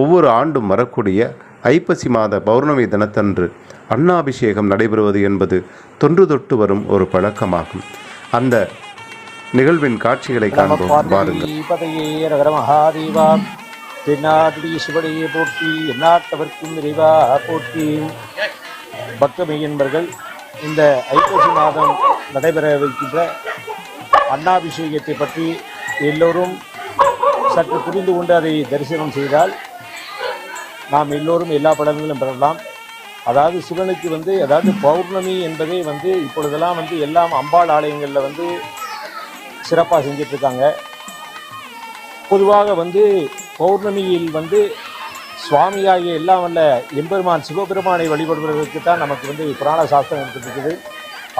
ஒவ்வொரு ஆண்டும் வரக்கூடிய ஐப்பசி மாத பௌர்ணமி தினத்தன்று அன்னாபிஷேகம் நடைபெறுவது என்பது தொன்று தொட்டு வரும் ஒரு பழக்கமாகும். அந்த நிகழ்வின் காட்சிகளை காண்போம். வாருங்கள். பதையே ரகர மகாதேவா தென்னாடுடி சிவனையே போற்றி எந்நாட்டவர்க்கும் நிறைவா போற்றி. பக்தமை என்பர்கள் இந்த ஐப்பசி மாதம் நடைபெறவிருக்கின்ற அன்னாபிஷேகத்தை பற்றி எல்லோரும் சற்று புரிந்து கொண்டு அதை தரிசனம் செய்தால் நாம் எல்லோரும் எல்லா பலன்களும் பெறலாம். அதாவது சிவனுக்கு வந்து அதாவது பௌர்ணமி என்பதே வந்து இப்பொழுதெல்லாம் வந்து எல்லாம் அம்பாள் ஆலயங்களில் வந்து சிறப்பாக செஞ்சுட்டு இருக்காங்க பொதுவாக வந்து பௌர்ணமியில் வந்து சுவாமியாகிய எல்லாம் வல்ல எம்பெருமான் சிவபெருமானை வழிபடுவதற்கு தான் நமக்கு வந்து புராண சாஸ்திரம் இருக்குது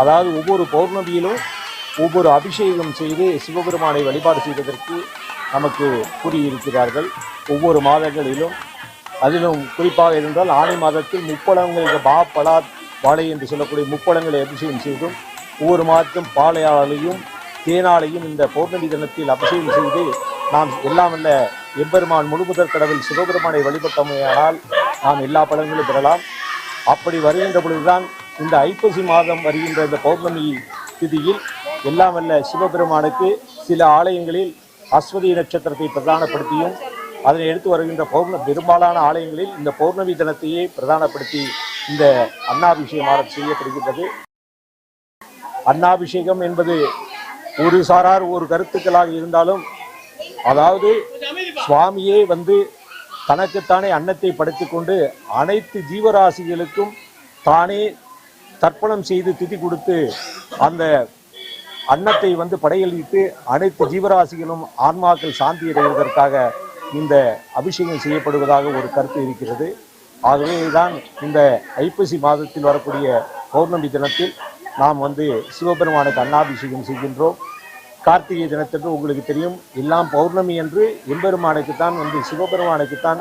அதாவது ஒவ்வொரு பௌர்ணமியிலும் ஒவ்வொரு அபிஷேகம் செய்து சிவபெருமானை வழிபாடு செய்வதற்கு நமக்கு கூறியிருக்கிறார்கள். ஒவ்வொரு மாதங்களிலும் அதிலும் குறிப்பாக இருந்தால் ஆணி மாதத்தில் முப்பழங்களுக்கு பா பலா வாழை என்று சொல்லக்கூடிய முப்பழங்களை அபிஷேகம் செய்தும் ஒவ்வொரு மாதத்தும் பாலையாலையும் தேனாலையும் இந்த பௌர்ணமி தினத்தில் அபிஷேகம் செய்து நாம் எல்லாம் அல்ல எம்பெருமான் முழுமுதற் கடவுள் சிவபெருமானை வழிபட்டமையானால் நாம் எல்லா பலன்களும் பெறலாம். அப்படி வருகின்ற பொழுதுதான் இந்த ஐப்பசி மாதம் வருகின்ற இந்த பௌர்ணமி திதியில் எல்லாம் அல்ல சிவபெருமானுக்கு சில ஆலயங்களில் அஸ்வதி நட்சத்திரத்தை பிரதானப்படுத்தியும் அதனை எடுத்து வருகின்ற பௌர்ண பெரும்பாலான ஆலயங்களில் இந்த பௌர்ணமி தினத்தையே பிரதானப்படுத்தி இந்த அன்னாபிஷேகம் செய்யப்படுகின்றது. அன்னாபிஷேகம் என்பது ஒரு சாரார் ஒரு கருத்துக்களாக இருந்தாலும் அதாவது சுவாமியே வந்து தனக்குத்தானே அன்னத்தை படைத்துக்கொண்டு அனைத்து ஜீவராசிகளுக்கும் தானே தர்ப்பணம் செய்து திதி கொடுத்து அந்த அன்னத்தை வந்து படையளித்து அனைத்து ஜீவராசிகளும் ஆன்மாக்கள் சாந்தி அடைவதற்காக இந்த அபிஷேகம் செய்யப்படுவதாக ஒரு கருத்து இருக்கிறது. ஆகவே தான் இந்த ஐப்பசி மாதத்தில் வரக்கூடிய பௌர்ணமி தினத்தில் நாம் வந்து சிவபெருமானுக்கு அன்னாபிஷேகம் செய்கின்றோம். கார்த்திகை தினத்தன்று உங்களுக்கு தெரியும் எல்லாம் பௌர்ணமி என்று எம்பெருமானுக்குத்தான் வந்து சிவபெருமானுக்குத்தான்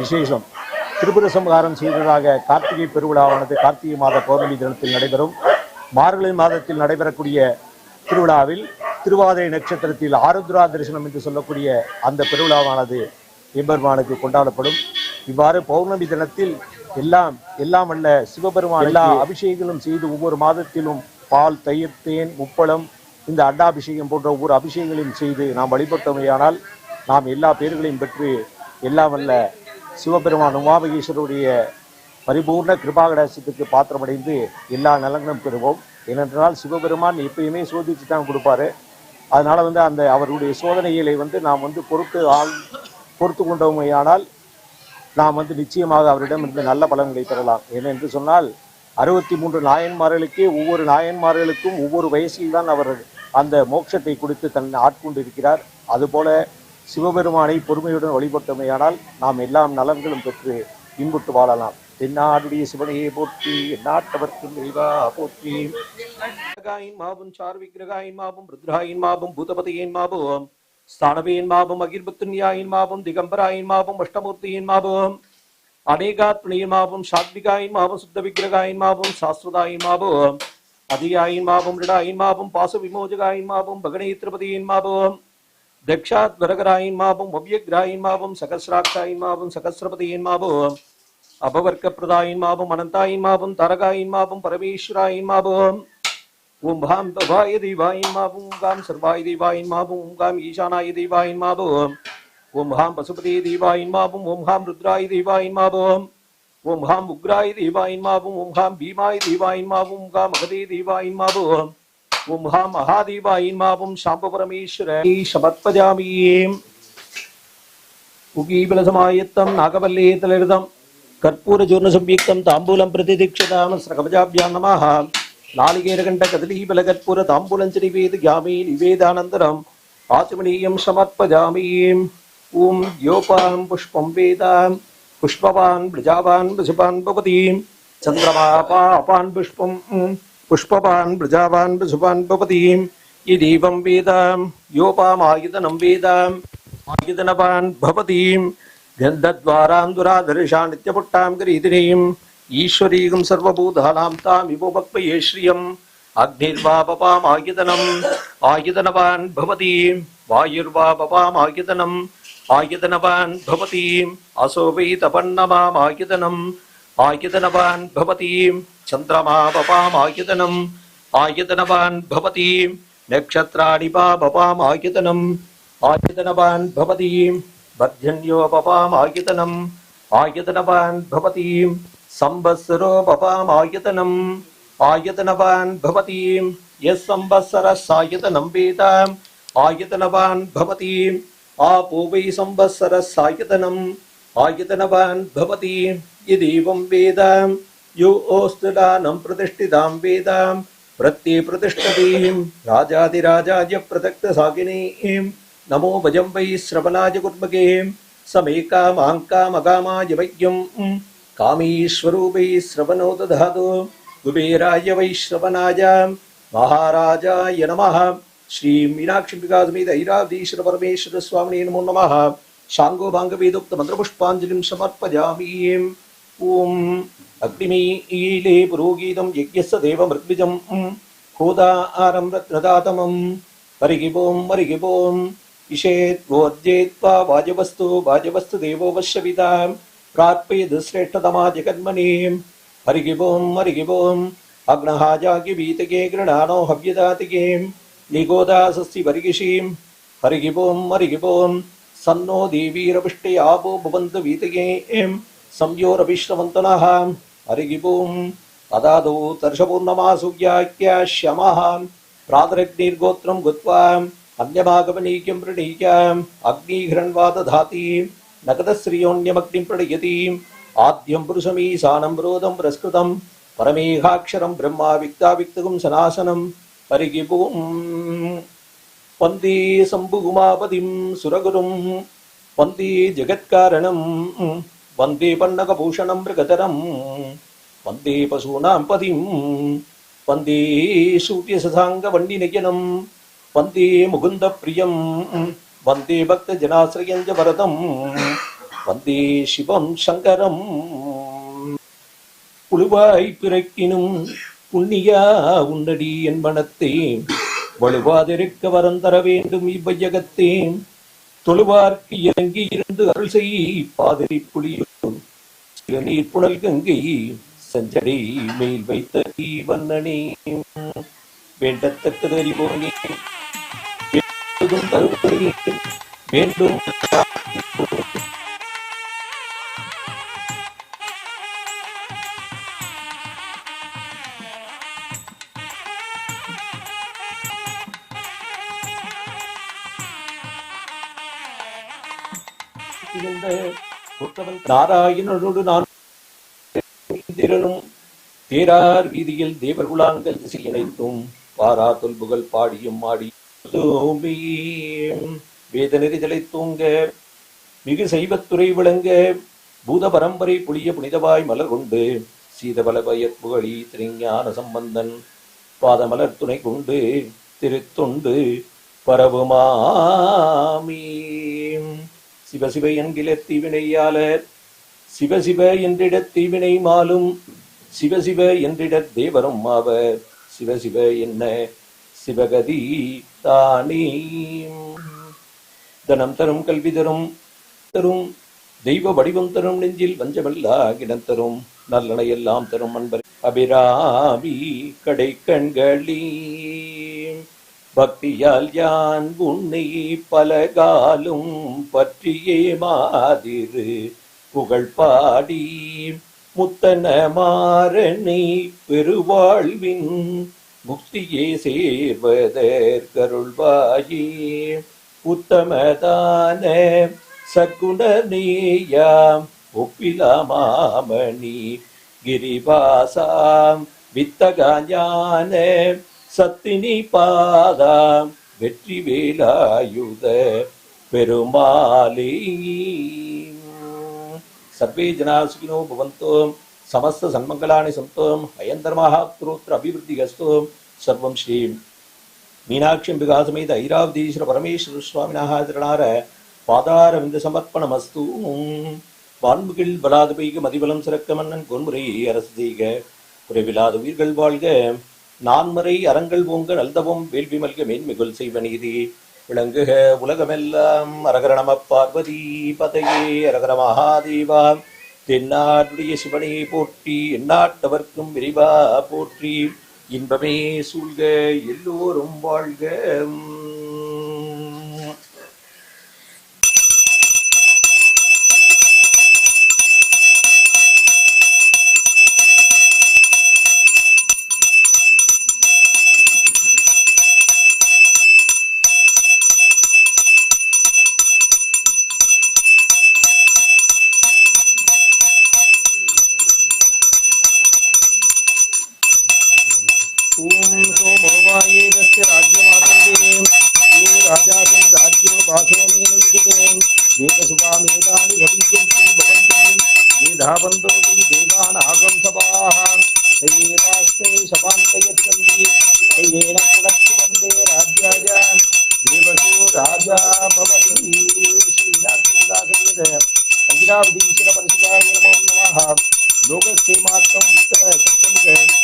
விசேஷம். திரிபுர சம்ஹாரம் செய்ததாக கார்த்திகை பெருவிழாவானது கார்த்திகை மாத பௌர்ணமி தினத்தில் நடைபெறும். மார்கழி மாதத்தில் நடைபெறக்கூடிய திருவிழாவில் திருவாதிரை நட்சத்திரத்தில் ஆருத்ரா தரிசனம் என்று சொல்லக்கூடிய அந்த பெருவிழாவானது எம்பெருமானுக்கு கொண்டாடப்படும். இவ்வாறு பௌர்ணமி தினத்தில் எல்லாம் எல்லாம் அல்ல சிவபெருமான் எல்லா அபிஷேகங்களும் செய்து ஒவ்வொரு மாதத்திலும் பால் தயிர் தேன் முப்பழம் இந்த அண்டாபிஷேகம் போன்ற ஒவ்வொரு அபிஷேகங்களையும் செய்து நாம் வழிபட்டோமையானால் நாம் எல்லா பேர்களையும் பெற்று எல்லாம் வல்ல சிவபெருமான் உமாமகேஸ்வருடைய பரிபூர்ண கிருபாகடாசத்துக்கு பாத்திரமடைந்து எல்லா நலங்களும் பெறுவோம். ஏனென்றால் சிவபெருமான் எப்பயுமே சோதிச்சு தான் கொடுப்பாரு. அதனால் வந்து அந்த அவருடைய சோதனைகளை வந்து நாம் வந்து பொறுத்து ஆள் பொறுத்து கொண்டோமையானால் நாம் வந்து நிச்சயமாக அவரிடம் இருந்து நல்ல பலன்களை பெறலாம். ஏனென்று சொன்னால் அறுபத்தி மூன்று நாயன்மார்களுக்கே ஒவ்வொரு நாயன்மார்களுக்கும் ஒவ்வொரு வயசில்தான் அவர் அந்த மோட்சத்தை கொடுத்து தன் ஆட்கொண்டு இருக்கிறார். அதுபோல சிவபெருமானை பொறுமையுடன் வழிபட்டமையானால் நாம் எல்லாம் நலன்களும் பெற்று இன்புட்டு வாழலாம். தென்னாடுடைய சிவனையே போற்றி நாட்டவர்க்கும் இறைவா போற்றி. விக்கிரகாயின் மாபும் சார்விக்ரகாயின் மாபும் ருத்ராயின் மாபும் பூதபதியின் மாபும் ஸ்தானவியின் மாபும் அகிர்பத்துன்யாயின் மாபும் திகம்பராயின் மாபும் அஷ்டமூர்த்தியின் மாபும் அநேகாத்மனியின் மாபும் சாத்விகாயின் மாபும் சுத்த விக்கிரகாயின் மாபும் சாஸ்திரதாயின் மாபும் அதியாயின் மாபும் ரிடாயின் மாபும் பாச விமோஜகாயின் மாபும் பகனேத்திரபதியின் மாபும் தக்ஷாத் வரகராயின் மாபும் அவ்யக்ராயின் மாபும் சகசிராட்சாயின் மாபும் சகசிரபதியின் மாபும் அபவர்க்க பிரதாயின் மாபும் அனந்தாயின் மாபும் தரகாயின் மாபும் பரமேஸ்வராயின் மாபும் ஓம் பாம் பவாய தெய்வாயின் மாபும் ஓம் காம் சர்வாய தெய்வாயின் மாபும் ஓம் காம் ஈசானாய தெய்வாயின் மாபும் ஓம் ஹாம் பசுபதி தெய்வாயின் மாபும் ஓம் ஹாம் ருத்ராய தெய்வாயின் மாபும் ஓம் ஹாம் உக்ராய தெய்வாயின் மாபும் ஓம் ஹாம் பீமாய தெய்வாயின் மாபும் ஓம் காம் மகதே தெய்வாயின் மாபும் ஓம் ஹாம் மகாதேவாயின் மாபும் சாம்ப பரமேஸ்வர சமத்பஜாமியேம் உகீபலசமாயத்தம் நாகவல்லே தலரிதம் தாம்பூலம் பிரதிதீட்சதாம ஸ்ரகபஜாபியாம் நமः நாளிகேரகண்ட கதலீபல கற்பூர தாம்பூலஞ்ச நிவேது யாமே நிவேதானந்தரம் ஆச்சமனீயம் சமர்ப்பஜாமீம் ஓம் யோபாம் புஷ்பம் வேதாம் புஷ்பவான் பிரஜாவான் பிசுபான் பவதீம் சந்திரமா பாபான் புஷ்பம் புஷ்பவான் பிரஜாவான் பிசுபான் பவதீம் இதீபம் வேதாம் யோபாமாயுதனம் வேதாம் ஆயுதனவான் பவதீம் गन्धद्वारां नित्यपुट्टा गृहिणी ईश्वरी ईश्वरीगं सर्वभूतानां अग्निर्वा पपामायुधनम् आयुधनवान् भवति। वायुर्वा पपामायुधनम् आयुधनवान् भवति असो वै तपन्नमामायुधनम् आयुधनवान् भवति। चन्द्रमा पपामायुधनम् नक्षत्राणि वा पपामायुधनम् बध्यन्योपपामायतनम् आयतनवान् भवतीम्। संवत्सरोपपामायतनम्। आयतनवान् भवतीम्। यः संवत्सरः सायतनं वेदाम् आयतनवान् भवतीम्। आपो वै संवत्सरः सायतनम् आयतनवान् भवति यो नमो भजं वै श्रवणाय कुर्मके समे कामाङ्कामगामाय वैद्यं कामीश्वरो वै श्रवणो दधातु कुबेराय वै श्रवणाय महाराजाय नमः श्री मीनाक्षी विकासमेत ऐरावतीश्वर परमेश्वर स्वामिने नमो नमः शाङ्गो भाङ्गवेदोक्त मन्त्रपुष्पाञ्जलिं समर्पयामि ॐ अग्निमीले पुरोगीतं यज्ञस्य देवमृद्विजम् होदारं रत्नदातमम् हरिः ॐ हरिः इषेत् भोज्येत्वा वाजवस्तु वाजवस्तु देवो वश्यविदां। प्रार्पयेद् श्रेष्ठतमा जगन्मणिं हरिगिवों हरिगिवोम् अग्नहाजागिवीतके गृणानो हव्यदातिकीं निगोदासस्ति वरिगिषीं हरिगिवों हरिगिवों सन्नो देवीरपुष्टे आवो भवन्तु वीतगें संयोरभिश्रवन्तनः। हरिगिवों अदादौ तर्षपूर्णमासुव्याख्या श्यमः। प्रातरग्निर्गोत्रं गुत्वा अन्यमागमनीक्यं प्रणीक्याम् अग्निघ्रण्वा दधाति नगदश्रियोऽन्यमग्निं प्रणयति आद्यं पुरुषमीशानं रोदं पुरस्कृतं परमेघाक्षरं ब्रह्मा विक्ताविक्तगुं सनासनं हरिः ॐ वन्दे शम्भुगुमापतिं सुरगुरुं वन्दे जगत्कारणं वन्दे पन्नगभूषणं मृगतरं वन्दे पशूनां पतिं वन्दे வந்தே முகுந்த பிரியம். வந்தே பக்த ஜனாசிரியஞ்ச வரதம் வந்தே சிவம் சங்கரம். புழுவாய் பிறக்கினும் புண்ணியா உன்னடி என் மனத்தே வலுவாதிருக்க வரந்தர வேண்டும் இவ்வையகத்தே. தொழுவார்க்கு இறங்கி இருந்து அருள் செய் பாதிரி புலியும் சிவநீர் புனல் கங்கை செஞ்சடை மேல் வைத்த தீவண்ணனே வேண்டத்தக்கதறி போனே வேண்டும் தருவனே மீண்டும் நாராயணனோடு நான் திரளும் தேரார் வீதியில் தேவர்குலாங்கள் திசை பாரா தொல்புகள் பாடியும் ஆடி தூம்பி வேத நெறிதலை தூங்க. மிகு செய்வத்துறை விளங்க. பூத பரம்பரை புளிய புனிதவாய் மலர் கொண்டு. சீதபல பயற் புகழி திருஞான சம்பந்தன். பாதமலர் துணை கொண்டு திருத்தொண்டு பரவுமாமீ சிவசிவ என்கிற தீவினையாளர். சிவசிவ என்றிட தீவினை மாலும். சிவசிவ என்றிட தேவரும் ஆவர். சிவசிவ என்ன சிவகதி தானே தனம் தரும் கல்வி தரும் தரும் தெய்வ வடிவம் தரும் நெஞ்சில் வஞ்சமல்லா கிடம் தரும் நல்லனை எல்லாம் தரும் அன்பர் அபிராமி கடை கண்களீ பக்தியால் யான் உன்னை பலகாலும் பற்றியே மாதிரு புகழ் பாடி முத்தன மாறனை பெருவாழ்வின் முக்தியை சேர்வதற்கருள்வாயே உத்தமதான சக்குணநேயா ஒப்பிலாமாமணி. கிரிபாசாம் வித்தகாஞான சத்தினி பாதாம் வெற்றி வேலாயுத பெருமாளே சர்வே ஜனா சுகினோ பவந்தோ சமஸ்த சன்மங்களானி சந்தோம் அயந்தர்மாக குரோத்திர அபிவிருத்தி கஸ்தோம் சர்வம் ஸ்ரீ மீனாட்சி விகாசமேத ஐராவதீஸ்வர பரமேஸ்வர சுவாமினாக திருநார பாதாரவிந்த சமர்ப்பணமஸ்து. வான்முகில் பலாது பெய்க மதிபலம் சிறக்க மன்னன் பொன்முறை அரசு செய்க. குறைவில்லாத உயிர்கள் வாழ்க. நான்மறை அறங்கள் ஓங்க நல்தவம் வேள்வி மல்க மேன்மிகுல் செய்வ நீதி. விளங்குக உலகமெல்லாம் அரகரணம பார்வதி பதையே அரகர மகாதேவா. தென்னாடுடைய சிவனை போற்றி எந்நாட்டவர்க்கும் விரிவா போற்றி. இன்பமே சூழ்க எல்லோரும் வாழ்க. ॐ सोमोवाये तस्य राज्यमातङ्गे यो राज्यो वासो मे नैजते देवसुभामेतानि भविष्यन्ति भवन्ति ये वै देवानागं सभाः तयेवास्मै सपान्तयच्छन्ति तयेन पुनश्च वंदे राज्याय देवसो राजा भवति श्रीनाथदासवेद अङ्गिरावधीश्वरपरशिवाय नमो नमः लोकक्षेमार्थम् उत्तर सप्तमुख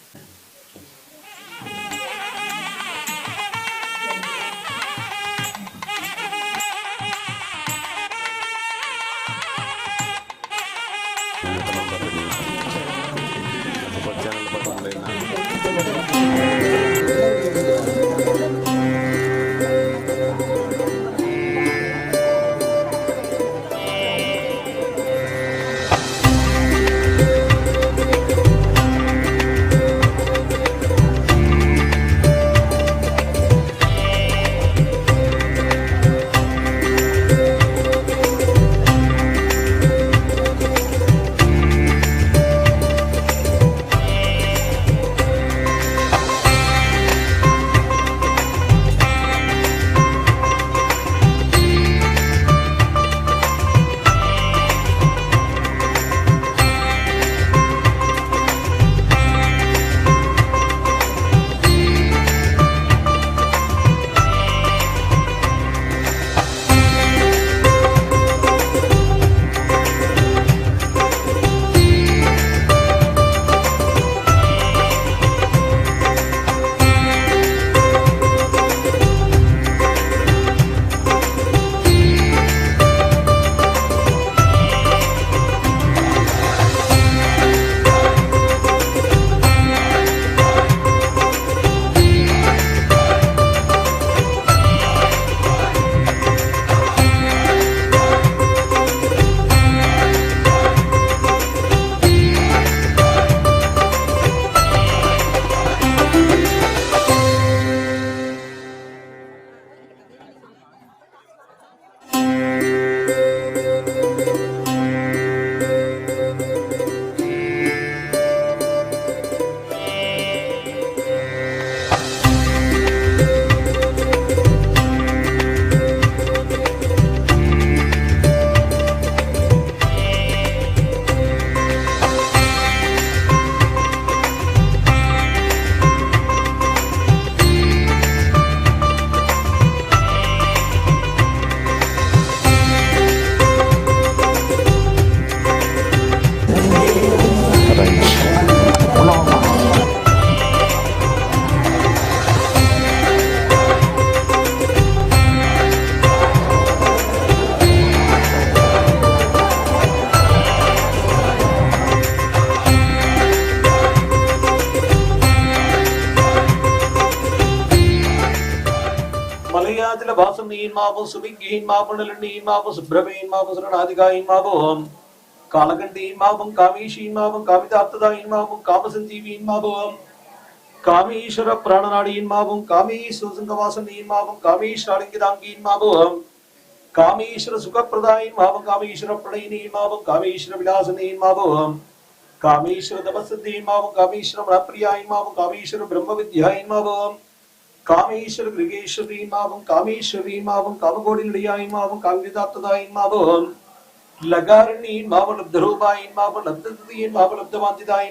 வாசம் நீயின் Mapam சுமிங்கியின் Mapam நலனியின் Mapam சுப்பிரமையின் Mapam சுரநாதிகாயின் Mapam காலகண்டியின் Mapam காமேஷியின் Mapam காமிதாப்ததாயின் Mapam காமசஞ்சீவியின் Mapam Kameshwara பிராணநாடியின் Mapam Kameshwara சிங்கவாசனியின் காமீஸ்வர காமேஸ்வரலிங்கிதாங்கியின் Mapam காமீஸ்வர சுகப்பிரதாயின் Mapam காமீஸ்வர பிரணயினியின் Mapam காமீஸ்வர விலாசனியின் Mapam காமீஸ்வர தபசத்தியின் Mapam காமீஸ்வர மனப்பிரியாயின் Mapam காமீஸ்வர பிரம்ம வித்யாயின் Mapam Kameshwara கிருகேஸ்வரியின் காமேஸ்வரீமாவும் காமேஸ்வரியின் Mapam Kamakoti நிலையாயின் Mapam காமிதாப்ததாயின் Mapam லகாரணியின் Mapam லப்தரூபாயின் Mapam லப்ததியின்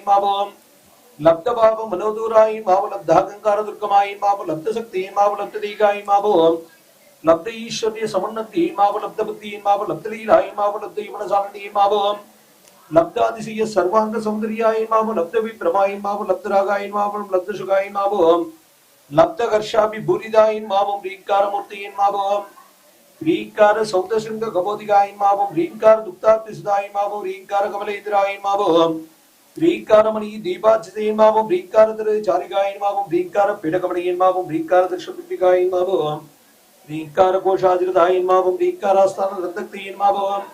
Mapam மனோதூராய் மாவு லப்தாகங்கார துர்க்கமாய் மாவு லப்த சக்தி மாவு லப்த ஈஸ்வரிய சமன்னத்தி மாவு லப்த புத்தி மாவு லப்த லீலாய் மாவு லப்த யுவன லப்தாதிசய சர்வாங்க சௌந்தர்யாய் மாவு லப்த விப்ரமாய் மாவு லப்த ராகாய் மாவு லப்த சுகாய் மாவு லப்த பூரிதாயின் மாவும் ரீங்காரமூர்த்தியின் Mapam ரீங்கார சௌதசிங்க கபோதிகாயின் Mapam ரீங்கார துக்தார்த்தி சுதாயின் Mapam ரீங்கார கமலேந்திராயின் Mapam ரீங்காரமணி தீபாச்சிதையின் Mapam ரீங்கார திரு சாரிகாயின் Mapam ரீங்கார பீடகமணியின் Mapam ரீங்கார திருஷபிகாயின் Mapam ரீங்கார கோஷாதிரதாயின் Mapam ரீங்காராஸ்தான ரத்தக்தியின் Mapam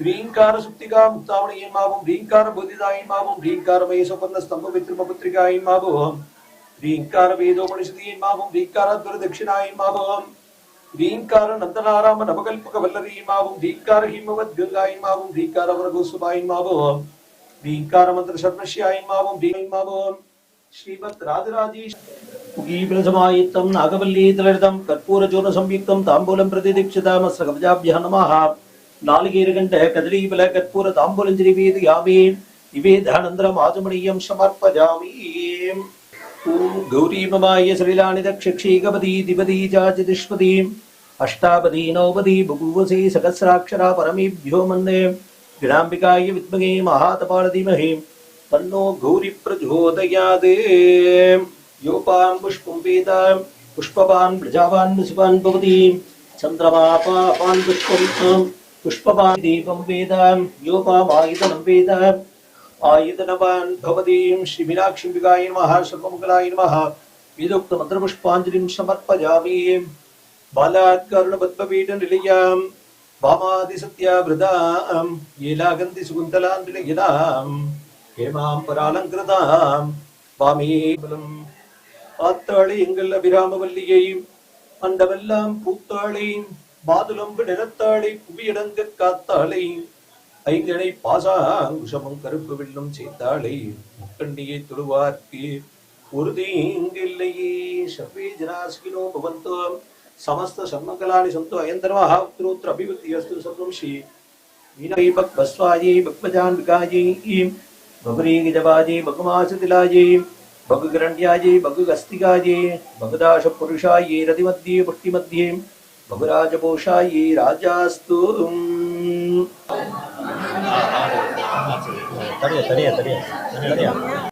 ரீங்கார சுப்திகா முக்தாமணியின் Mapam ரீங்கார புதிதாயின் Mapam ரீங்கார மயசோபந்த ஸ்தம்ப வித்ரும Mapam மாவும் ரீங்கார வேதோபனிஷதியின் மாவும் ரீங்கார துரதட்சிணாயின் மாவும் ரீங்கார நந்தனாராம நவகல்பக வல்லரியின் மாவும் ரீங்கார ஹிமவத் கங்காயின் மாவும் ரீங்கார வரகோசுபாயின் மாவும் ரீங்கார மந்திர சர்வஸ்யாயின் மாவும் ரீங்காயின் மாவும் ஸ்ரீமத் ராஜராஜேஷ் முகீபிரசமாயித்தம் நாகவல்லீதலரிதம் கற்பூரச்சூர்ண சம்யுக்தம் தாம்பூலம் பிரதிதீட்சிதாமஸ்ர கவஜாபிய நமः ॐ गौरीमवाय श्रीलाणितक्षिक्षीकपदी दिपदी अष्टापदी नौपदी बभूवसे सहस्राक्षरा परमेभ्यो मन्दे गणाम्बिकाय विद्महे महातपालधीमहि तन्नो गौरीप्रचोदयात्। योपां पुष्पं वेदां पुष्पवान् प्रजावान् नृसिपान् भवति चन्द्रमापापान् पुष्पं पुष्पवान् दीपं वेदां योपामायुधनं वेदां। ஆயுதனவான் பவதீம் ஸ்ரீ மீனாட்சிம்பிகாய நமஹ சர்வமங்கலாய நமः வேதோக்த மந்திரபுஷ்பாஞ்சலிம் சமர்ப்பயாமி பாலாத்கருணபத்மபீட நிலையாம். பாமாதி சத்யா சத்யாபிரதாம் ஏலாகந்தி சுகுந்தலான் நிலையதாம். ஹேமாம் பராலங்கிருதாம். வாமேபலம் ஆத்தாளி எங்கள் அபிராமவல்லியை. அண்டவெல்லாம் பூத்தாளை. மாதுளம்பு நிறத்தாளை புவியடங்க காத்தாளை. ஐங்கனை பாசா உஷமம் கருப்பு வில்லும் செய்தாளை முக்கண்டியை துருவார்க்கு உறுதி இங்கில்லையே சர்வே ஜனாசினோ பவந்தோ. சமஸ்த சர்மங்களானி சந்தோ அயந்தரமாக உத்திரோத்திர அபிவிருத்தி அஸ்து சர்வம் ஸ்ரீ. மீனாயி பக் பஸ்வாயி பக்மஜான்விகாயி பகுரீ கிஜவாஜி பகுமாசுதிலாயி பகுகிரண்யாஜி பகுகஸ்திகாஜி பகுதாஷ புருஷாயி ரதிமத்தியே புஷ்டிமத்தியே பகுராஜபோஷாயி ராஜாஸ்து. 得力，得力得力，得力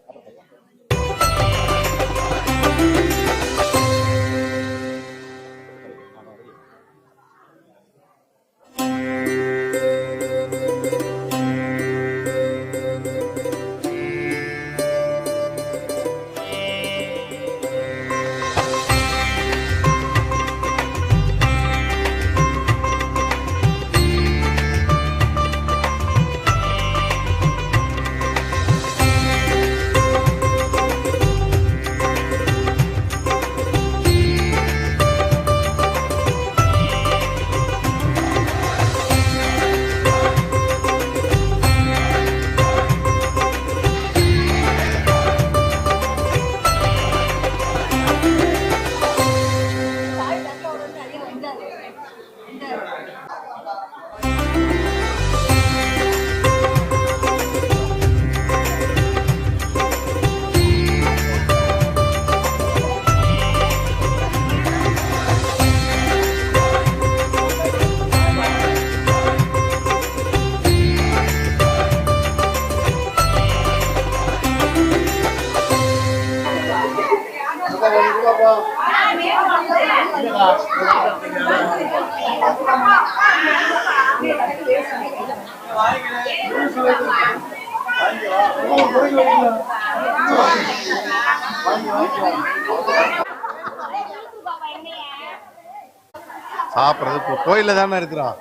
சாப்பிட்றது. இப்போ கோயிலில் தானே இருக்கிறோம்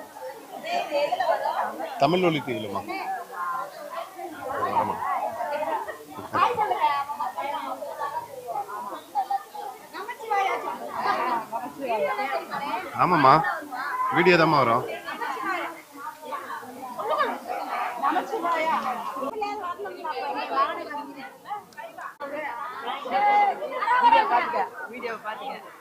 தமிழ் ஒலி டிவிலமா ஆமாம்மா. வீடியோ தாம்மா வரும். வீடியோ பாத்துக்க.